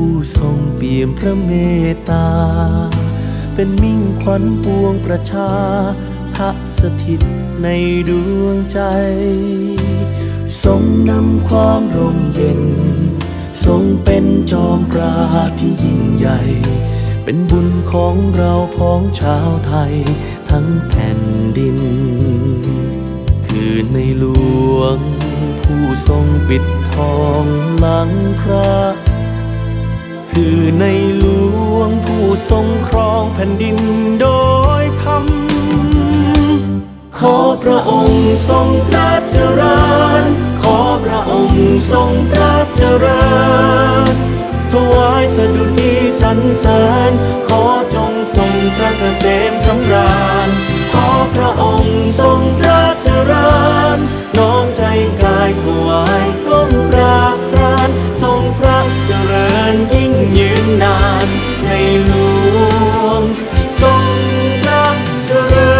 ผู้ทรงเปี่ยมพระเมตตา เป็นมิ่งขวัญปวงประชาทะสถิตในดวงใจ ทรงนำความร่มเย็น ทรงเป็นจอมปราที่ยิ่งใหญ่ เป็นบุญของเราพ้องชาวไทยทั้งแผ่นดิน คือในหลวง ผู้ทรงปิดทองหลังพระ คือในหลวงผู้ทรงครองแผ่นดินโดยธรรม ขอพระองค์ทรงพระเจริญ ขอพระองค์ทรงพระเจริญ ถวายสดุดีสรรเสริญ ขอจงทรงพระเกษมสำราญ ขอพระองค์ทรงพระ ทรงพระเจริ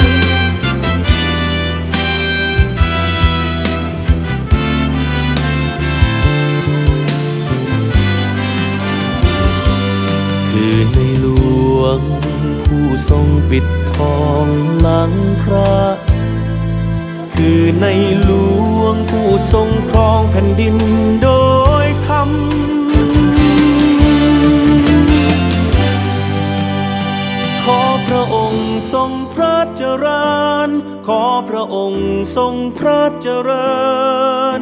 ญคือในหลวง ผู้ทรงปิดทองหลังพระ คือในหลวงผู้ทรงครองแผ่นดินโดย ทรงพระเจริญ ขอพระองค์ทรงพระเจริญ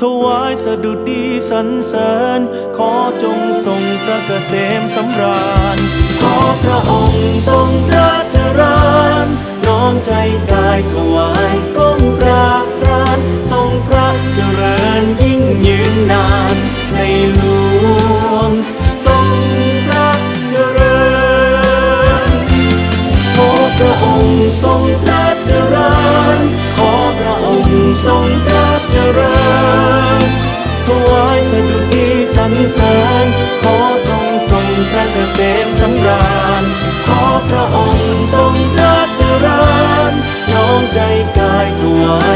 ถวายสดุดีสรรเสริญ ขอจงทรงพระเกษมสำราญ ขอพระองค์ทรงพระเจริญ น้อมใจกายถวาย ทรงพระเจริญถวายสดุดีสรรเสริญขอจงทรงพระเกษมสำราญขอพระองค์ทรงพระเจริญน้อมใจกายถวาย